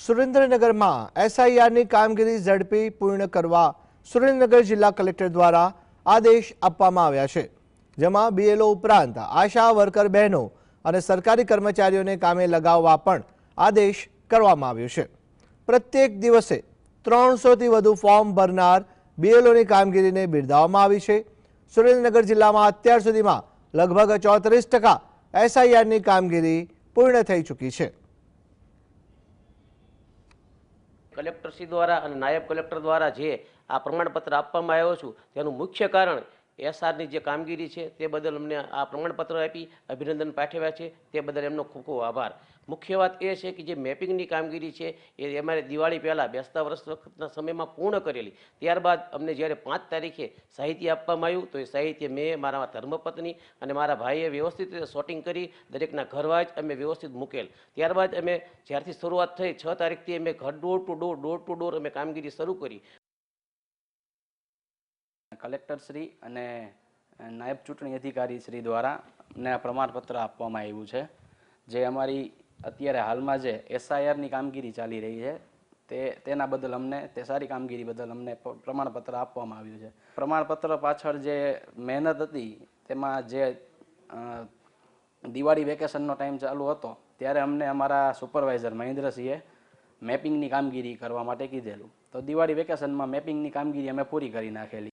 સુરેન્દ્રનગરમાં એસઆઈઆરની કામગીરી ઝડપી પૂર્ણ કરવા સુરેન્દ્રનગર જિલ્લા કલેક્ટર દ્વારા આદેશ આપવામાં આવ્યા છે, જેમાં બીએલઓ ઉપરાંત આશા વર્કર બહેનો અને સરકારી કર્મચારીઓને કામે લગાવવા પણ આદેશ કરવામાં આવ્યો છે. પ્રત્યેક દિવસે ત્રણસોથી વધુ ફોર્મ ભરનાર બીએલઓની કામગીરીને બિરદાવવામાં આવી છે. સુરેન્દ્રનગર જિલ્લામાં અત્યાર સુધીમાં લગભગ ચોત્રીસ ટકા એસઆઈઆરની કામગીરી પૂર્ણ થઈ ચૂકી છે. કલેક્ટરશ્રી દ્વારા અને નાયબ કલેક્ટર દ્વારા જે આ પ્રમાણપત્ર આપવામાં આવ્યો છું તેનું મુખ્ય કારણ એસઆરની જે કામગીરી છે તે બદલ અમને આ પ્રમાણપત્ર આપી, અભિનંદન પાઠવ્યા છે, તે બદલ એમનો ખૂબ ખૂબ આભાર. મુખ્ય વાત એ છે કે જે મેપિંગની કામગીરી છે, એ અમારે દિવાળી પહેલાં બેસતા વર્ષ વખતના સમયમાં પૂર્ણ કરેલી. ત્યારબાદ અમને જ્યારે પાંચ તારીખે સાહિત્ય આપવામાં આવ્યું, તો એ સાહિત્ય મેં, મારા ધર્મપત્ની અને મારા ભાઈએ વ્યવસ્થિત રીતે શોટિંગ કરી, દરેકના ઘરવાજ અમે વ્યવસ્થિત મૂકેલ. ત્યારબાદ અમે જ્યારથી શરૂઆત થઈ છ તારીખથી અમે ઘર door to door door to door અમે કામગીરી શરૂ કરી. કલેક્ટરશ્રી અને નાયબ ચૂંટણી અધિકારી શ્રી દ્વારા અમને પ્રમાણપત્ર આપવામાં આવ્યું છે. જે અમારી અત્યારે હાલમાં જે એસઆઈઆરની કામગીરી ચાલી રહી છે, તે, તેના બદલ અમને, તે સારી કામગીરી બદલ અમને પ્રમાણપત્ર આપવામાં આવ્યું છે. પ્રમાણપત્ર પાછળ જે મહેનત હતી, તેમાં જે દિવાળી વેકેશનનો ટાઈમ ચાલુ હતો, ત્યારે અમને અમારા સુપરવાઇઝર મહેન્દ્રસિંહે મેપિંગની કામગીરી કરવા માટે કીધેલું. તો દિવાળી વેકેશનમાં મેપિંગની કામગીરી અમે પૂરી કરી નાખેલી.